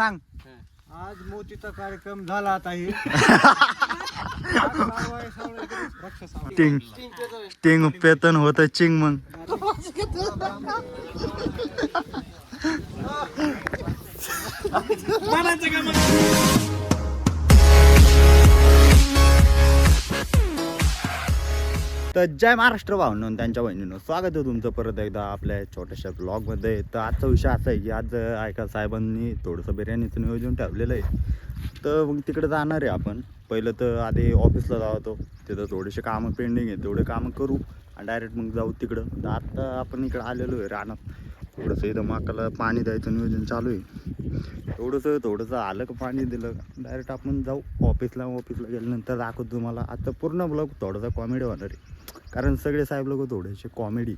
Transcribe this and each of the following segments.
सांग. आज मोतीचा कार्यक्रम झाला आता हे. टिंग टिंग पेतन होत चिंग मग. तर जय महाराष्ट्र भावनं त्यांच्या बहिणीनं. स्वागत आहे तुमचं परत एकदा आपल्या छोट्याशा ब्लॉगमध्ये तर आजचा विषय असा आहे की आज ऐका साहेबांनी थोडंसं बिर्याणीचं नियोजन ठेवलेलं आहे. तर मग तिकडे जाणार आहे आपण. पहिलं तर आधी ऑफिसला जावतो तिथं थोडेसे कामं पेंडिंग आहे तेवढे कामं करू आणि डायरेक्ट मग जाऊ तिकडं. तर आत्ता आपण इकडं आलेलो आहे रानात. थोडंसं इथं माकाला पाणी द्यायचं नियोजन चालू आहे. थोडंसं थोडंसं आलं का पाणी दिलं डायरेक्ट आपण जाऊ ऑफिसला ऑफिसला गेल्यानंतर दाखवतो तुम्हाला. आता पूर्ण ब्लॉग थोडासा कॉमेडी होणार आहे. कारण सगळे साहेब लोक थोडेसे कॉमेडी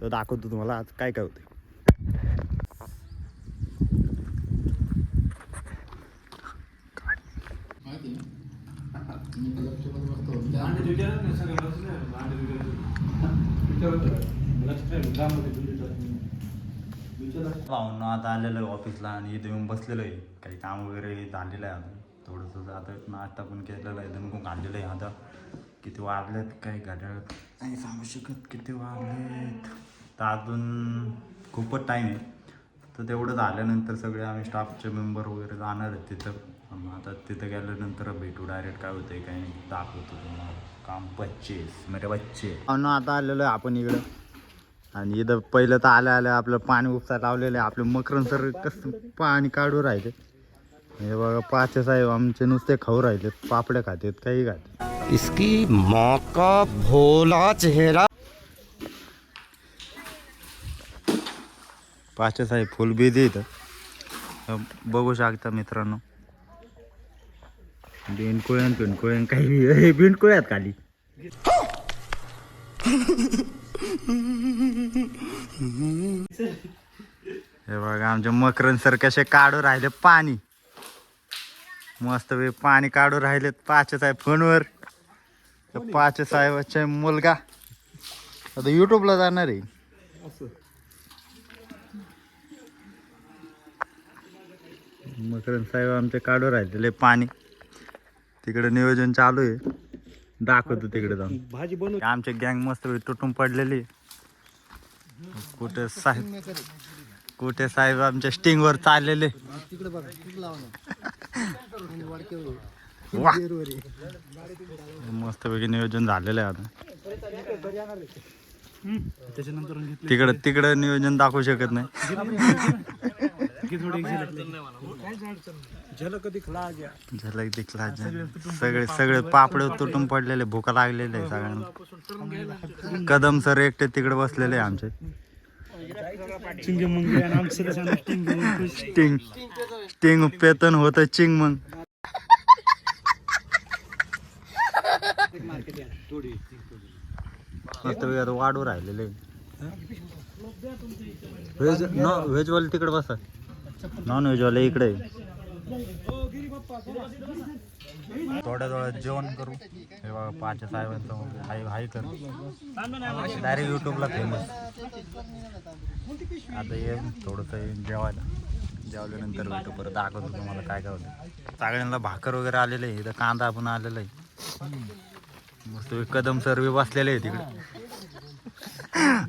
तर दाखवतो तुम्हाला आज काय काय होते पाहून आता आलेलं आहे ऑफिसला आणि इथे येऊन बसलेलं आहे. काही काम वगैरे झालेलं आहे अजून. थोडंसं आता नाश्ता पण केलेला आहे दणकून काढलेलं आहे आता. किती वाजलेत काही घड्याळ. नाही सांगू शकत किती वाजलेत तर अजून खूपच टाईम आहे. तर तेवढं झाल्यानंतर सगळे आम्ही स्टाफचे मेंबर वगैरे जाणार आहेत तिथं. मग आता तिथं गेल्यानंतर भेटू डायरेक्ट काय होतंय काही दाखवतो तुम्हाला. काम बच्चे मेरे बच्चे आता आलेलो आहे आपण इकडं. आणि इथं पहिलं तर आल्या आल्या आपलं पाणी उपसा लावलेलं आहे. आपले मकरन सर कसं पाणी काढू राहिले. हे बघा पाचे साहेब आमचे नुसते खाऊ राहिले. पापड्या खातेत काही खाते इसकी माँ का भोला चेहरा। पाचे साहेब फुल बिझी इथं. बघू शकता मित्रांनो. बिनकुळ्यान पिनकुळ्यान काही हे बिनकुळ्यात खाली. हे बघा आमचे मकरन सर कसे काढू राहिले पाणी. मस्त वे पाणी काढू राहिलेत पाचे साहेब फोनवर. पाचे साहेबाचा मुलगा. आता युट्यूबला जाणार आहे. मकरन साहेब आमचे काढू राहिलेले पाणी. तिकडे नियोजन चालू आहे. दाखवतो तिकडे जाऊन. भाजी बनव. आमचे गँग मस्त तुटून पडलेली. कुठे साहेब कुठे साहेब आमच्या स्टिंग वर चाललेले. तिकडे बघा तिकडे लावा ना वाडके वा. मस्त पैकी नियोजन झालेलं आहे आता. त्याच्यानंतर तिकडं तिकडं नियोजन दाखवू शकत नाही. झलक कधी खला गया. झलक दिखला सगळे सगळे पापड तुटून पडलेले भुका लागलेले आहे सगळ्यांना. कदम सर एकटे तिकडे बसलेले आहे आमचे. स्टिंग स्टिंग पेतन होत चिंग मग. मस्त वाढू राहिलेले. व्हेज नॉन व्हेजवाले तिकडे बसा. नॉनव्हेजवालं इकडे. थोड्या थोड्या जेवण करू. हे बघा पाच साहेबांचं हाय हाय कर. डायरेक्ट युट्यूबला फेमस आता ये थोडंसं जेवायला. जेवल्यानंतर भेटू परत. दाखवतो तुम्हाला काय काय होतं. सगळ्यांना भाकर वगैरे आलेलं आहे. इथं कांदा पण आलेला आहे. मस्त कदम सर्व बसलेले आहे तिकडे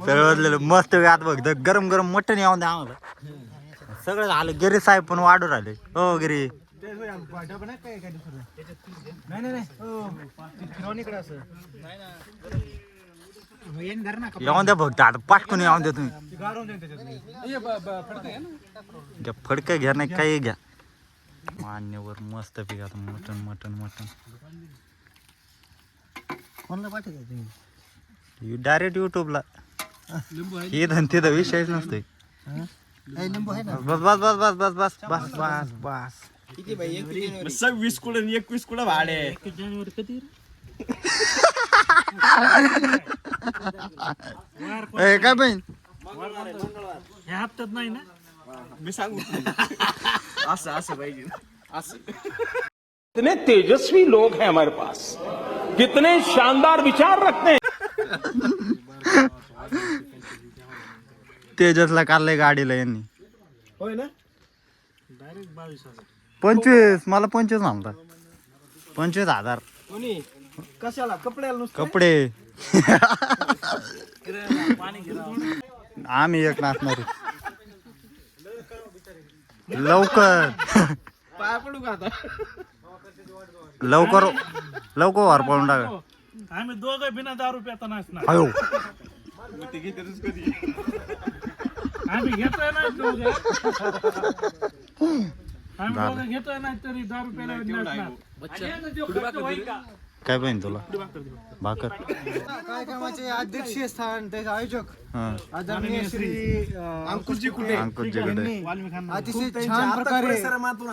सर्व बसलेलं. मस्त आत बघ. द- गरम गरम मटण यावं द्या आम्हाला. सगळं झालं. गिरी साहेब पण वाढू राहिले. हो गिरी. ना येऊन द्या फक्त आता पाटकून येऊन द्या तुम्ही. घ्या फडकं घ्या नाही काही घ्या. मान्यवर मस्त पिक आता मटन मटन मटन कोणाला तुम्ही? डायरेक्ट युट्यूबला आहे. इथं तिथं विषयच नसतोय. ना बस बस बस बस बस बस बस बस बस वीस कुड एकवीस कुड भाडे जानेवारी कधी ए काय बहीण ह्या हप्त्यात नाही ना मी सांगू असं असं पाहिजे असं कितने तेजस्वी लोग हैं हमारे पास। कितने शानदार विचार रखते हैं। तेजसला काढलंय गाडीला यांनी. होय ना? डायरेक्ट पंचवीस मला पंचवीस म्हणता. पंचवीस हजार. कोणी? कशाला? कपड्याला नुसतं? कपडे. आम्ही एक नाचणार लवकर. पाया पडू का आता? लवकर लवकर वार पडून टाका. आम्ही दोघं बिना दारू पिता नाचणार. कधी? आम्ही घेतोय नाही दोघं आम्ही दोघं घेतोय नाही तरी दारू प्यायला नाचणार. काय पाहिजे तुला? भाकर. कार्यक्रमाचे अध्यक्षीय स्थान त्याचे आयोजक हा. आदरणीय श्री अंकुशजी कुठे अंकुश जिगडे अतिशय त्यांच्या छान प्रकारे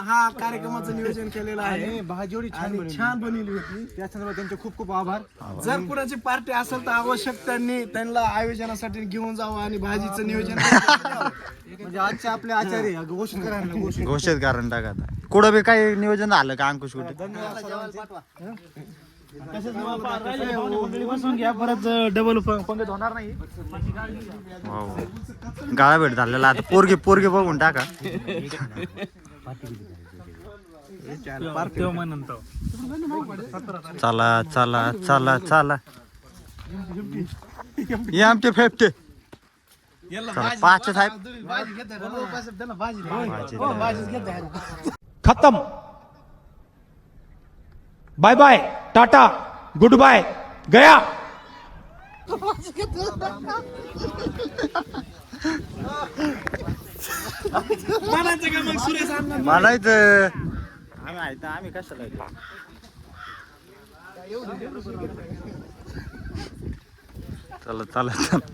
हा कार्यक्रमाचं नियोजन केलेलं आहे. आणि भाजीवडी छान आणि बनवली. छान बनवली होती. त्या संदर्भात त्यांचे खूप खूप आभार. जर कुणाची पार्टी असेल तर आवश्यक त्यांनी त्यांना आयोजनासाठी घेऊन जावं आणि भाजीचं नियोजन. म्हणजे आजचे आपले आचार्य घोषित करायला घोषित घोषित कारण टाका आता. कुठं बी काही नियोजन झालं का अंकुश कुठे बसून घ्या परत डबल पंगत होणार नाही. वाव. गाळा भेट झालेला. आता पोरगी पोरगी बघून टाका. चला चला चला चला. ये आमचे फेफटे. पाच साहेब. भाजी द्या. खत्म. Bye bye. Tata good bye गया म्हणायचं का मग सुरेश अण्णा म्हणायचं आम्ही आहे आम्ही कशाला येतो? चला चला चला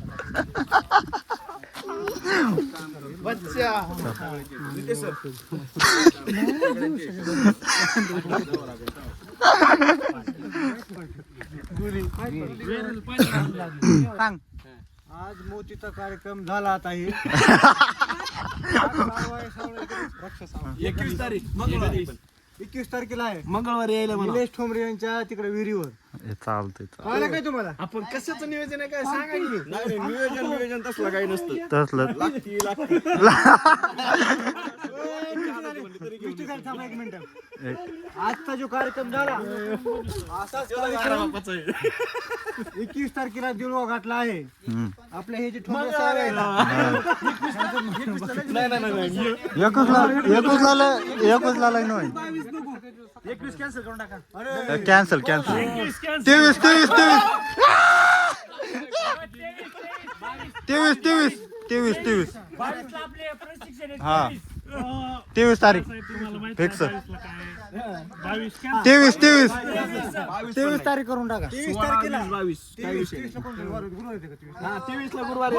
सांग. आज मोतीचा कार्यक्रम झाला आता हे. एकवीस तारीख मंगळवारी. एकवीस तारखेला आहे. मंगळवारी यायला म्हणा. निलेश ठोंबरे यांच्या तिकडे विहिरीवर. चालतंय. कळलं काय तुम्हाला? आपण कशाचं नियोजन आहे काय सांगा की. नियोजन नियोजन तसलं काही नसतं. तसलं. लागती लागती ठिकाणी थांबा एक मिनिट. आजचा जो कार्यक्रम झाला असाच कार्यक्रम एकवीस तारखेला दिलवा घातला आहे. हम्म. आपले हे जे साहेब आहेत. नाही एकवीस कॅन्सल करून टाका. कॅन्सल कॅन्सल तेवीस तेवीस तेवीस. तेवीस. तेवीस तेवीस तेवीस हा. तेवीस तारीख. कॅन्सल तेवीस तेवीस. तेवीस तारीख करून टाका. तेवीस तारखेला. बावीस तेवीस ला गुरुवार-?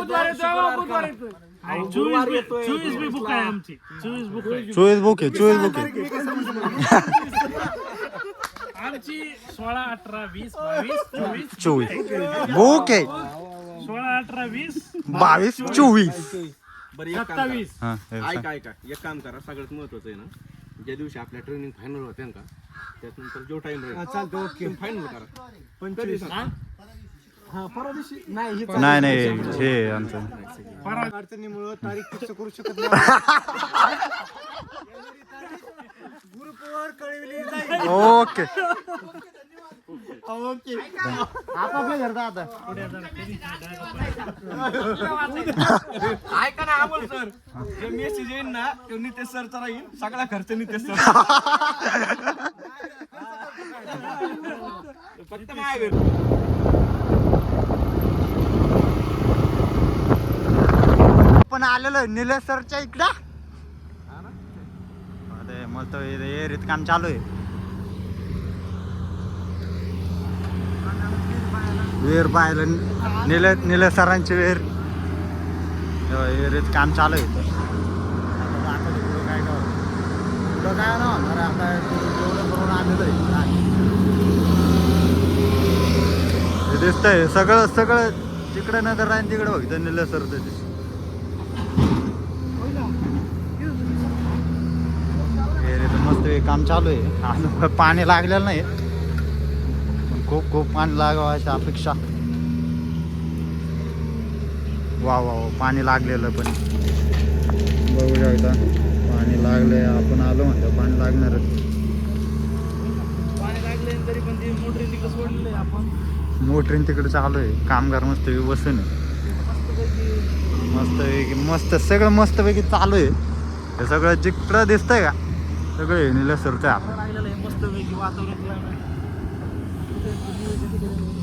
हा चोवीस बुक आहे आमची. चोवीस बुक आहे. चोवीस बुक आहे चोवीस बुक आहे. आमची सोळा अठरा वीस बावीस चोवीस. चोवीस. बुक आहे. सोळा अठरा वीस बावीस चोवीस. बरं एक काम करा. सत्तावीस. हा हे सांग. ऐका. ऐका एक काम करा सगळ्यात महत्वाचं आहे ना ज्या दिवशी आपल्या ट्रेनिंग फायनल होते ना का त्यानंतर जो टाइम हा, राहील चालतं ओके. फायनल करा. पण? हा परवा दिवशी नाही हे नाही नाही हे आमचं. अडचणीमुळे तारीख फिक्स करू शकत नाही. ग्रुपवर कळविली जाईल ओके. ओके. आपापल्या घरचा आता. ऐका ना अमोल सर जे मेसेज येईल ना तो नितेश सरचा राहील. सगळा खर्च नितेश सर फक्त माझ्या पण आलेलो निलेश सरच्या इकडं. अरे मस्त एरीत काम चालू आहे. वेर पाहिलं. निले निलेश सरांची विहीर एरीत काम चालू आहे इथं. आता दाखवतो पुढं काय काय पुढं काय ना होणार आता जेवढं करून आलेलं आहे हे दिसतंय सगळं सगळं तिकडं नजर राहील तिकडं बघतं निलेश सर ते हे रे तर मस्त हे काम चालू आहे. अजून पाणी लागलेलं नाही खूप खूप पाणी लागावं अशी अपेक्षा वा वा पाणी लागलेलं पण. बघू शकता पाणी लागलंय आपण आलो म्हणतो पाणी लागणारच. पाणी लागले तरी पण ती मोटर तिकडे आपण. मोटरीन तिकडे चालू आहे कामगार मस्त बसून आहे. मस्त मस्त सगळं मस्तपैकी चालू आहे. हे सगळं जिकडं दिसतंय का सगळं हे निलं सरतंय आपण लागलेलं आहे मस्त पैकी वातावरण Thank you.